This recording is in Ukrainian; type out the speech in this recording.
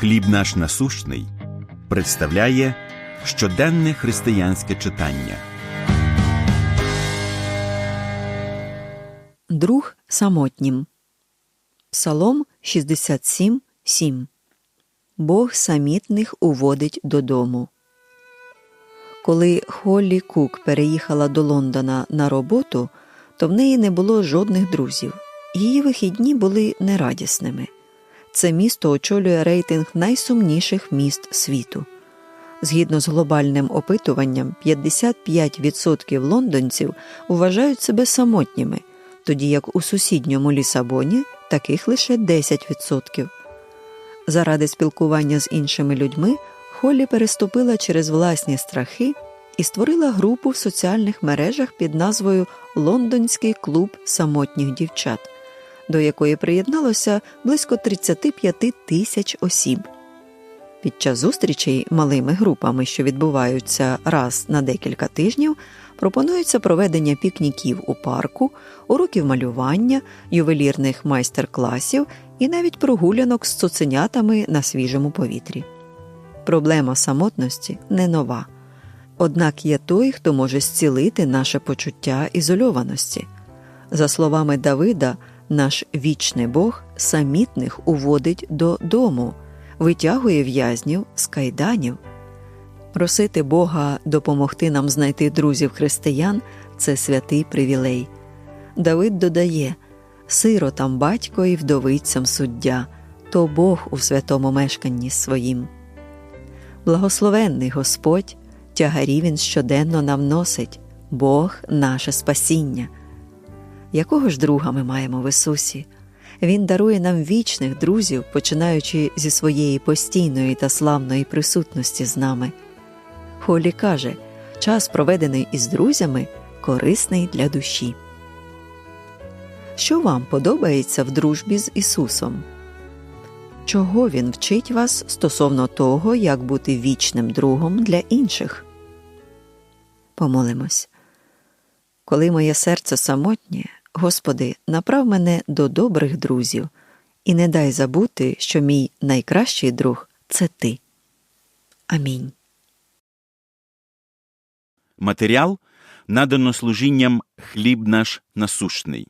Хліб наш насущний представляє щоденне християнське читання. Друг самотнім. Псалом 67, 7. Бог самітних уводить додому. Коли Холлі Кук переїхала до Лондона на роботу, то в неї не було жодних друзів. Її вихідні були нерадісними. Це місто очолює рейтинг найсумніших міст світу. Згідно з глобальним опитуванням, 55% лондонців вважають себе самотніми, тоді як у сусідньому Лісабоні таких лише 10%. Заради спілкування з іншими людьми Холлі переступила через власні страхи і створила групу в соціальних мережах під назвою Лондонський клуб самотніх дівчат, до якої приєдналося близько 35 тисяч осіб. Під час зустрічей малими групами, що відбуваються раз на декілька тижнів, пропонується проведення пікніків у парку, уроків малювання, ювелірних майстер-класів і навіть прогулянок з цуценятами на свіжому повітрі. Проблема самотності не нова. Однак є той, хто може зцілити наше почуття ізольованості. За словами Давида, наш вічний Бог самітних уводить додому, витягує в'язнів з кайданів. Просити Бога допомогти нам знайти друзів християн це святий привілей. Давид додає сиротам батько і вдовицям суддя, то Бог у святому мешканні своїм. Благословенний Господь, тягарі Він щоденно нам носить, Бог наше спасіння. Якого ж друга ми маємо в Ісусі? Він дарує нам вічних друзів, починаючи зі своєї постійної та славної присутності з нами. Холі каже, час, проведений із друзями, корисний для душі. Що вам подобається в дружбі з Ісусом? Чого Він вчить вас стосовно того, як бути вічним другом для інших? Помолимось. Коли моє серце самотнє, Господи, направ мене до добрих друзів і не дай забути, що мій найкращий друг це Ти. Амінь. Матеріал надано служінням хліб наш насущний.